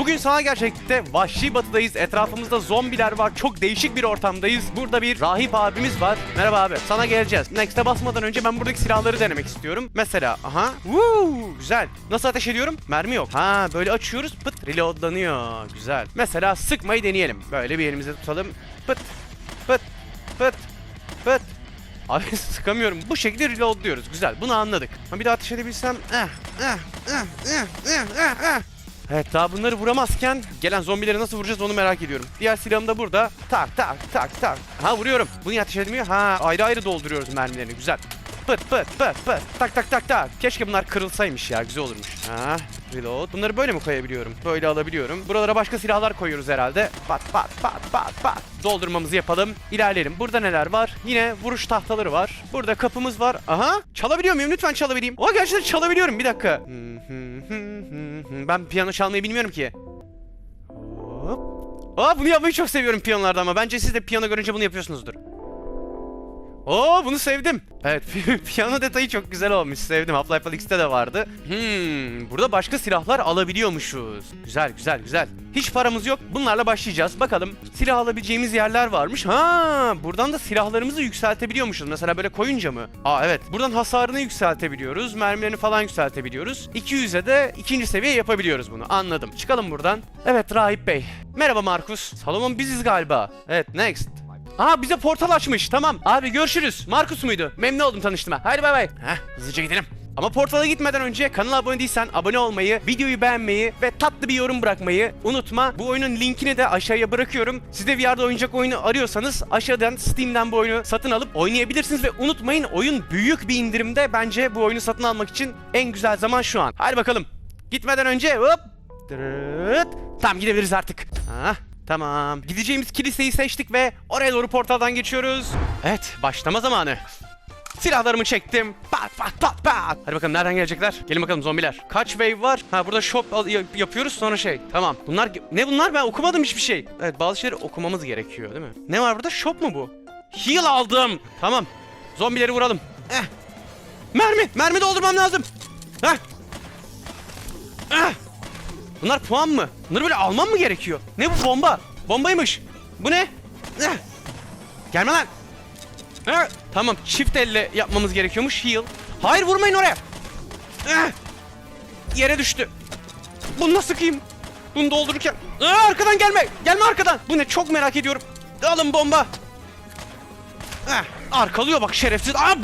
Bugün sana gerçekte vahşi batıdayız. Etrafımızda zombiler var. Çok değişik bir ortamdayız. Burada bir rahip abimiz var. Merhaba abi. Sana geleceğiz. Next'e basmadan önce ben buradaki silahları denemek istiyorum. Mesela aha. Woo, güzel. Nasıl ateş ediyorum? Mermi yok. Ha böyle açıyoruz. Pıt reloadlanıyor. Güzel. Mesela sıkmayı deneyelim. Böyle bir elimize tutalım. Pıt pıt pıt pıt. Abi sıkamıyorum. Bu şekilde reloadluyoruz. Güzel. Bunu anladık. Ama bir daha ateş edebilsem. Eh, eh, eh, eh, eh, eh, eh. Evet daha bunları vuramazken gelen zombileri nasıl vuracağız onu merak ediyorum. Diğer silahım da burada. Tak tak tak tak. Ha vuruyorum. Bunu edilmiyor? Ha ayrı ayrı dolduruyoruz mermilerini. Güzel. Pıt pıt pıt pıt. Tak tak tak tak. Keşke bunlar kırılsaymış ya. Güzel olurmuş. Ha reload. Bunları böyle mi koyabiliyorum? Böyle alabiliyorum. Buralara başka silahlar koyuyoruz herhalde. Pat pat pat pat pat. Doldurmamızı yapalım. İlerleyelim. Burada neler var? Yine vuruş tahtaları var. Burada kapımız var. Aha. Çalabiliyor muyum? Lütfen çalabileyim. Aa gerçekten çalabiliyorum. Bir dakika. Ben piyano çalmayı bilmiyorum ki. Hop. Aa bunu yapmayı çok seviyorum piyanolarda ama bence siz de piyano görünce bunu yapıyorsunuzdur. Oo bunu sevdim. Evet piyano detayı çok güzel olmuş. Sevdim. Half-Life Alyx'te de vardı. Hmm, burada başka silahlar alabiliyormuşuz. Güzel güzel güzel. Hiç paramız yok. Bunlarla başlayacağız. Bakalım silah alabileceğimiz yerler varmış. Ha, buradan da silahlarımızı yükseltebiliyormuşuz. Mesela böyle koyunca mı? Aa evet. Buradan hasarını yükseltebiliyoruz. Mermilerini falan yükseltebiliyoruz. 200'e de ikinci seviye yapabiliyoruz bunu. Anladım. Çıkalım buradan. Evet Rahip Bey. Merhaba Markus. Salomon biziz galiba. Evet next. Aa bize portal açmış. Tamam. Abi görüşürüz. Markus muydu? Memnun oldum tanıştığıma. Hadi bay bay. Heh hızlıca gidelim. Ama portala gitmeden önce kanala abone değilsen abone olmayı, videoyu beğenmeyi ve tatlı bir yorum bırakmayı unutma. Bu oyunun linkini de aşağıya bırakıyorum. Siz de VR'da oyuncak oyunu arıyorsanız aşağıdan Steam'den bu oyunu satın alıp oynayabilirsiniz ve unutmayın oyun büyük bir indirimde. Bence bu oyunu satın almak için en güzel zaman şu an. Hadi bakalım. Gitmeden önce hop. Dırıt. Tamam gidebiliriz artık. Hah. Tamam. Gideceğimiz kiliseyi seçtik ve oraya doğru portaldan geçiyoruz. Evet, başlama zamanı. Silahlarımı çektim. Pat pat pat pat. Hadi bakalım nereden gelecekler? Gelin bakalım zombiler. Kaç wave var? Ha burada shop yapıyoruz sonra şey. Tamam. Bunlar ne bunlar? Ben okumadım hiçbir şey. Evet bazı şeyleri okumamız gerekiyor değil mi? Ne var burada? Shop mu bu? Heal aldım. Tamam. Zombileri vuralım. Eh. Mermi. Mermi doldurmam lazım. Heh. Eh. Bunlar puan mı? Bunları böyle almam mı gerekiyor? Ne bu bomba? Bombaymış. Bu ne? Eh. Gelme lan. Eh. Tamam çift elle yapmamız gerekiyormuş. Heal. Hayır vurmayın oraya. Eh. Yere düştü. Bunu nasıl sıkayım? Bunu doldururken. Arkadan gelme. Gelme arkadan. Bu ne çok merak ediyorum. Alın bomba. Arkalıyor bak şerefsiz. Aa,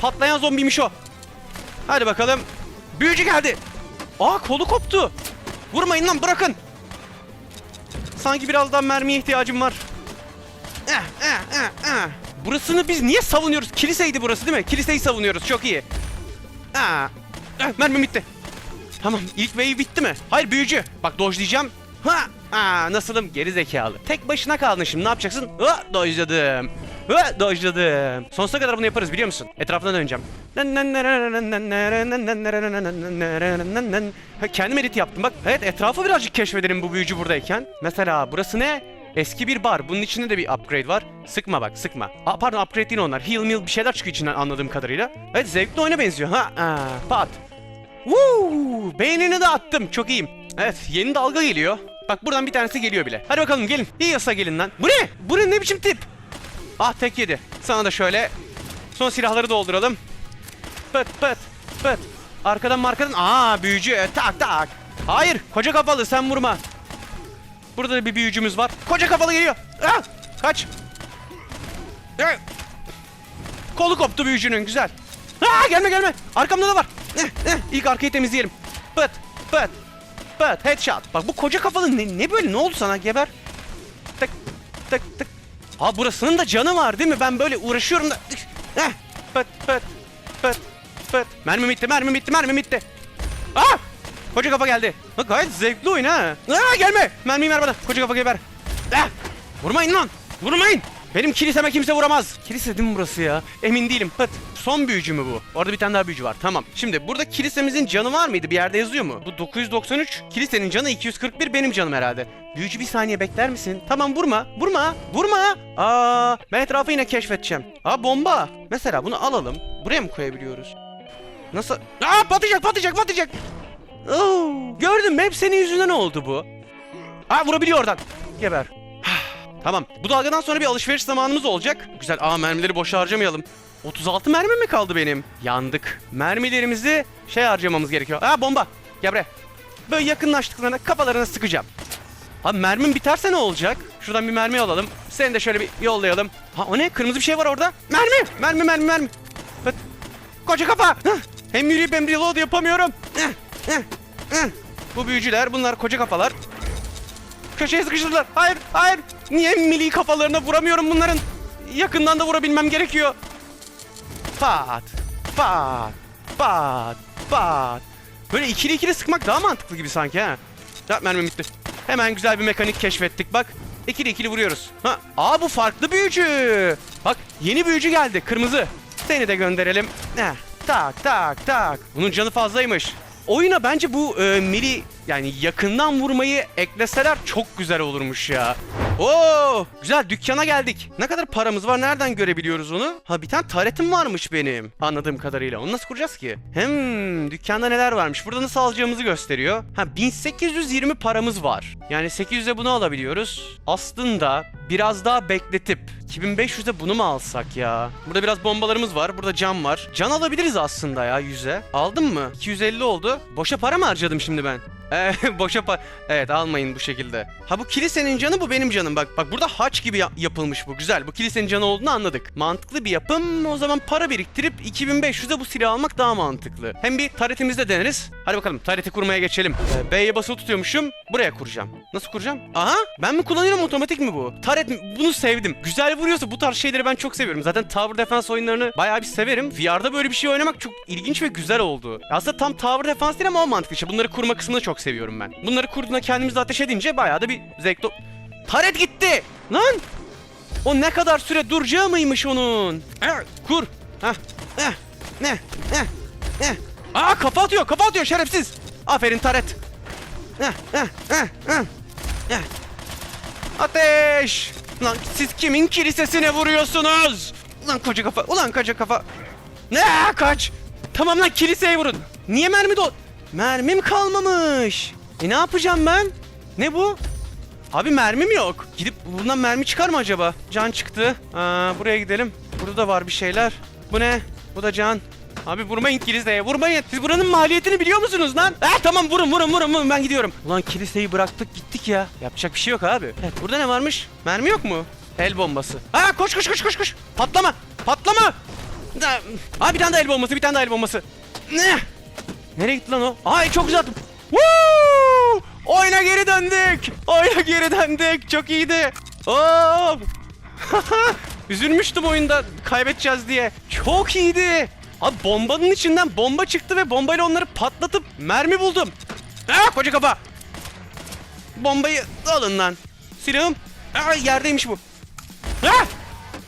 patlayan zombiymiş o. Hadi bakalım. Büyücü geldi. Aa kolu koptu. Vurmayın lan bırakın. Sanki birazdan mermiye ihtiyacım var. Eh, eh, eh, eh. Burasını biz niye savunuyoruz? Kiliseydi burası değil mi? Kiliseyi savunuyoruz. Çok iyi. Aa, eh, mermi bitti. Tamam ilk wave bitti mi? Hayır büyücü. Bak dojlayacağım. Ha! Aa, nasılım? Geri zekalı. Tek başına kaldın şimdi ne yapacaksın? Ha, dojladım. Ha, dojladım. Sonsuza kadar bunu yaparız biliyor musun? Etrafına döneceğim. Ha, Kendim edit yaptım bak. Evet etrafı birazcık keşfedelim bu büyücü buradayken. Mesela burası ne? Eski bir bar. Bunun içinde de bir upgrade var. Sıkma bak sıkma. Aa, pardon upgrade değil onlar. Heal meal bir şeyler çıkıyor içinden anladığım kadarıyla. Evet zevkli oyuna benziyor. Ha, aa, pat. Woo! Beynini de attım. Çok iyiyim. Evet yeni dalga geliyor. Bak buradan bir tanesi geliyor bile. Hadi bakalım gelin. Yiyorsa gelin lan. Bu ne? Bu ne, ne biçim tip? Ah tek yedi. Sana da şöyle. Son silahları dolduralım. Pıt pıt pıt. Arkadan markadan. Aa büyücü. E, Tak tak. Hayır. Koca kafalı sen vurma. Burada da bir büyücümüz var. Koca kafalı geliyor. Ah! Kaç. Eh! Kolu koptu büyücünün. Güzel. Aa, gelme gelme. Arkamda da var. Eh, eh. İlk arkayı temizleyelim. Pıt pıt pıt. Headshot. Bak bu koca kafalı ne, ne böyle? Ne oldu sana? Geber. Tık tık tık. Aa burasının da canı var değil mi? Ben böyle uğraşıyorum da. Eh. Pıt pıt pıt pıt. Mermi bitti, mermi bitti, mermi bitti. Aa! Koca kafa geldi. Bak gayet zevkli oyun ha. Aa gelme. Mermiyi ver bana. Koca kafa geber. Ah! Vurmayın lan. Vurmayın. Benim kiliseme kimse vuramaz. Kilise değil mi burası ya? Emin değilim. Pıt. Son büyücü mü bu? Orada bir tane daha büyücü var. Tamam. Şimdi burada kilisemizin canı var mıydı? Bir yerde yazıyor mu? Bu 993. Kilisenin canı 241. Benim canım herhalde. Büyücü bir saniye bekler misin? Tamam vurma. Vurma. Vurma. Aa, ben etrafı yine keşfedeceğim. Aa bomba. Mesela bunu alalım. Buraya mı koyabiliyoruz? Nasıl? Aa patlayacak patlayacak patlayacak. Oo, gördün mü? Hep senin yüzünden oldu bu. Aa vurabiliyor oradan. Geber. tamam. Bu dalgadan sonra bir alışveriş zamanımız olacak. Güzel. Aa mermileri boş harcamayalım. 36 mermi mi kaldı benim? Yandık. Mermilerimizi şey harcamamız gerekiyor. Aa bomba. Gel buraya. Böyle yakınlaştıklarına kafalarına sıkacağım. Abi mermim biterse ne olacak? Şuradan bir mermi alalım. Seni de şöyle bir yollayalım. Ha o ne? Kırmızı bir şey var orada. Mermi! Mermi mermi mermi. Bak. Koca kafa. Hah. Hem yürüyüp hem reload yapamıyorum. Heh, heh, heh. Bu büyücüler bunlar koca kafalar. Köşeye sıkıştırdılar. Hayır hayır. Niye milli kafalarına vuramıyorum bunların? Yakından da vurabilmem gerekiyor. Pat. Pat. Pat. Pat. Böyle ikili ikili sıkmak daha mantıklı gibi sanki ha. Ya mermim bitti. Hemen güzel bir mekanik keşfettik bak. İkili ikili vuruyoruz. Ha, aa bu farklı büyücü. Bak yeni büyücü geldi kırmızı. Seni de gönderelim. Heh, tak tak tak. Bunun canı fazlaymış. Oyuna bence bu e, mili yani yakından vurmayı ekleseler çok güzel olurmuş ya. Oo, güzel dükkana geldik. Ne kadar paramız var? Nereden görebiliyoruz onu? Ha bir tane taretim varmış benim. Anladığım kadarıyla. Onu nasıl kuracağız ki? Hem dükkanda neler varmış? Burada nasıl alacağımızı gösteriyor. Ha 1820 paramız var. Yani 800'e bunu alabiliyoruz. Aslında biraz daha bekletip 2500'e bunu mu alsak ya? Burada biraz bombalarımız var. Burada cam var. Can alabiliriz aslında ya 100'e. Aldım mı? 250 oldu. Boşa para mı harcadım şimdi ben? Ee, boşa pa... Evet almayın bu şekilde. Ha bu kilisenin canı bu benim canım. Bak bak burada haç gibi ya- yapılmış bu. Güzel. Bu kilisenin canı olduğunu anladık. Mantıklı bir yapım. O zaman para biriktirip 2500'e bu silahı almak daha mantıklı. Hem bir taretimizde deneriz. Hadi bakalım tareti kurmaya geçelim. Ee, B'ye basılı tutuyormuşum. Buraya kuracağım. Nasıl kuracağım? Aha ben mi kullanıyorum otomatik mi bu? Taret mi? Bunu sevdim. Güzel vuruyorsa bu tarz şeyleri ben çok seviyorum. Zaten Tower Defense oyunlarını bayağı bir severim. VR'da böyle bir şey oynamak çok ilginç ve güzel oldu. Aslında tam Tower Defense değil ama o mantıklı işte. Bunları kurma kısmını çok seviyorum ben. Bunları kurduğunda kendimizi ateş edince bayağı da bir zevkli... Taret gitti! Lan! O ne kadar süre duracağı mıymış onun? Kur. Hah. Ne? Eh. Eh. Aa kafa atıyor, kafa atıyor şerefsiz. Aferin Taret. Eh. Eh. Eh. Eh. Eh. Ateş! Lan siz kimin kilisesine vuruyorsunuz? Ulan koca kafa, ulan koca kafa. Ne kaç? Tamam lan kiliseye vurun. Niye mermi do... Mermim kalmamış. E ne yapacağım ben? Ne bu? Abi mermim yok. Gidip bundan mermi çıkar mı acaba? Can çıktı. Aa, buraya gidelim. Burada da var bir şeyler. Bu ne? Bu da can. Abi vurmayın kiliseye vurmayın. Siz buranın maliyetini biliyor musunuz lan? Eh tamam vurun vurun vurun vurun ben gidiyorum. Ulan kiliseyi bıraktık gittik ya. Yapacak bir şey yok abi. Evet burada ne varmış? Mermi yok mu? El bombası. Aa koş koş koş koş koş. Patlama. Patlama. Aa bir tane daha el bombası bir tane daha el bombası. Ne? Nereye gitti lan o? Ay çok güzel. Woo! Oyuna geri döndük. Oyuna geri döndük. Çok iyiydi. Hop. Üzülmüştüm oyunda kaybedeceğiz diye. Çok iyiydi. Abi bombanın içinden bomba çıktı ve bombayla onları patlatıp mermi buldum. Ah koca kafa. Bombayı alın lan. Silahım. Aa, yerdeymiş bu. Ah!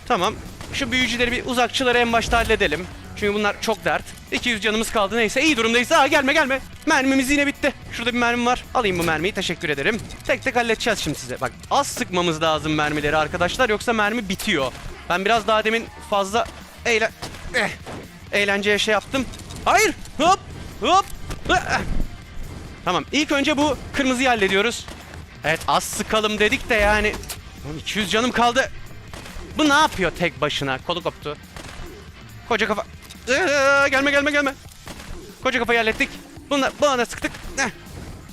Tamam. Şu büyücüleri bir uzakçıları en başta halledelim. Çünkü bunlar çok dert. 200 canımız kaldı neyse iyi durumdayız. Aa gelme gelme. Mermimiz yine bitti. Şurada bir mermim var. Alayım bu mermiyi teşekkür ederim. Tek tek halledeceğiz şimdi size. Bak az sıkmamız lazım mermileri arkadaşlar yoksa mermi bitiyor. Ben biraz daha demin fazla eğlen... Eh, eğlenceye şey yaptım. Hayır! Hop! Hop! Ah! Tamam ilk önce bu kırmızıyı hallediyoruz. Evet az sıkalım dedik de yani. Oğlum 200 canım kaldı. Bu ne yapıyor tek başına? Kolu koptu. Koca kafa. Ee, gelme gelme gelme. Koca kafayı hallettik. Bunlar, buna da sıktık. Heh.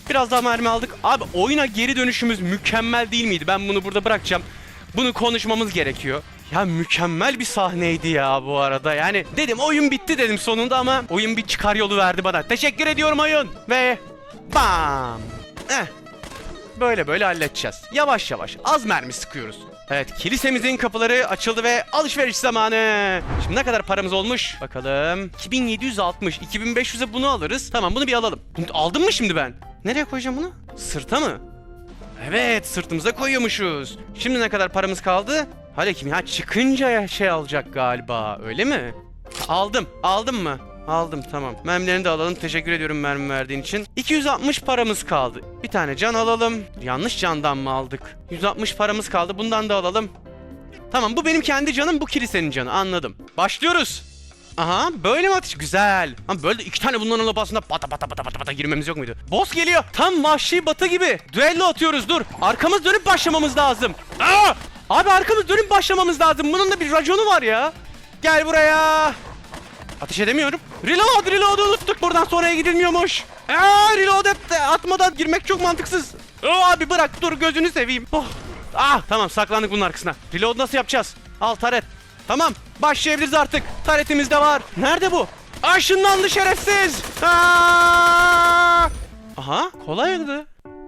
Biraz daha mermi aldık. Abi oyuna geri dönüşümüz mükemmel değil miydi? Ben bunu burada bırakacağım. Bunu konuşmamız gerekiyor. Ya mükemmel bir sahneydi ya bu arada. Yani dedim oyun bitti dedim sonunda ama oyun bir çıkar yolu verdi bana. Teşekkür ediyorum oyun. Ve bam. Eh. Böyle böyle halledeceğiz. Yavaş yavaş az mermi sıkıyoruz. Evet kilisemizin kapıları açıldı ve alışveriş zamanı. Şimdi ne kadar paramız olmuş? Bakalım. 2760. 2500'e bunu alırız. Tamam bunu bir alalım. Aldım mı şimdi ben? Nereye koyacağım bunu? Sırta mı? Evet sırtımıza koyuyormuşuz. Şimdi ne kadar paramız kaldı? Hadi kim ya çıkınca şey alacak galiba öyle mi? Aldım. Aldım mı? Aldım tamam. Mermilerini de alalım. Teşekkür ediyorum mermi verdiğin için. 260 paramız kaldı. Bir tane can alalım. Yanlış candan mı aldık? 160 paramız kaldı. Bundan da alalım. Tamam bu benim kendi canım bu kilisenin canı anladım. Başlıyoruz. Aha böyle mi atış? Güzel. Ama böyle iki tane bunların alabasında pata pata pata pata pata girmemiz yok muydu? Boss geliyor. Tam vahşi batı gibi. Düello atıyoruz dur. Arkamız dönüp başlamamız lazım. Aa! Abi arkamız dönüp başlamamız lazım. Bunun da bir raconu var ya. Gel buraya. Ateş edemiyorum. Reload, reload unuttuk. Buradan sonraya gidilmiyormuş. Aa, reload et, atmadan girmek çok mantıksız. Aa, abi bırak dur gözünü seveyim. Oh. Ah tamam saklandık bunun arkasına. Reload nasıl yapacağız? Al taret. Tamam başlayabiliriz artık. Taretimiz de var. Nerede bu? Aşınlandı şerefsiz. Aa! Aha kolaydı.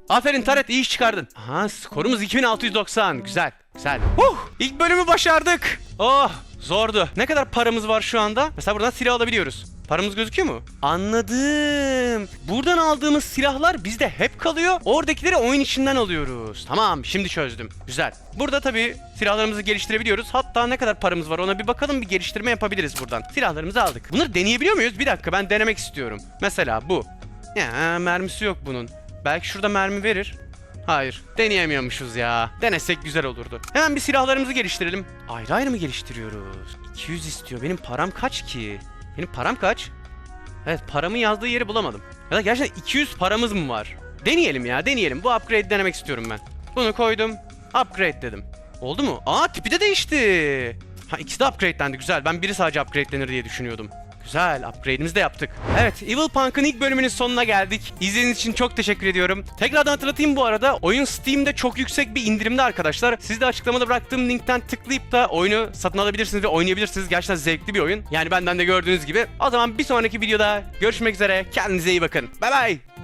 Aferin Taret iyi iş çıkardın. Aha skorumuz 2690. Güzel. Güzel. Huh! İlk bölümü başardık. Oh zordu. Ne kadar paramız var şu anda? Mesela buradan silah alabiliyoruz. Paramız gözüküyor mu? Anladım. Buradan aldığımız silahlar bizde hep kalıyor. Oradakileri oyun içinden alıyoruz. Tamam şimdi çözdüm. Güzel. Burada tabii silahlarımızı geliştirebiliyoruz. Hatta ne kadar paramız var ona bir bakalım bir geliştirme yapabiliriz buradan. Silahlarımızı aldık. Bunları deneyebiliyor muyuz? Bir dakika ben denemek istiyorum. Mesela bu. Ya mermisi yok bunun. Belki şurada mermi verir. Hayır. Deneyemiyormuşuz ya. Denesek güzel olurdu. Hemen bir silahlarımızı geliştirelim. Ayrı ayrı mı geliştiriyoruz? 200 istiyor. Benim param kaç ki? Benim param kaç? Evet paramın yazdığı yeri bulamadım. Ya da gerçekten 200 paramız mı var? Deneyelim ya deneyelim. Bu upgrade denemek istiyorum ben. Bunu koydum. Upgrade dedim. Oldu mu? Aa tipi de değişti. Ha ikisi de upgrade'lendi güzel. Ben biri sadece upgrade'lenir diye düşünüyordum. Güzel, upgrade'imizi de yaptık. Evet, Evil Punk'ın ilk bölümünün sonuna geldik. İzlediğiniz için çok teşekkür ediyorum. Tekrardan hatırlatayım bu arada, oyun Steam'de çok yüksek bir indirimde arkadaşlar. Siz de açıklamada bıraktığım linkten tıklayıp da oyunu satın alabilirsiniz ve oynayabilirsiniz. Gerçekten zevkli bir oyun. Yani benden de gördüğünüz gibi. O zaman bir sonraki videoda görüşmek üzere. Kendinize iyi bakın. Bay bay.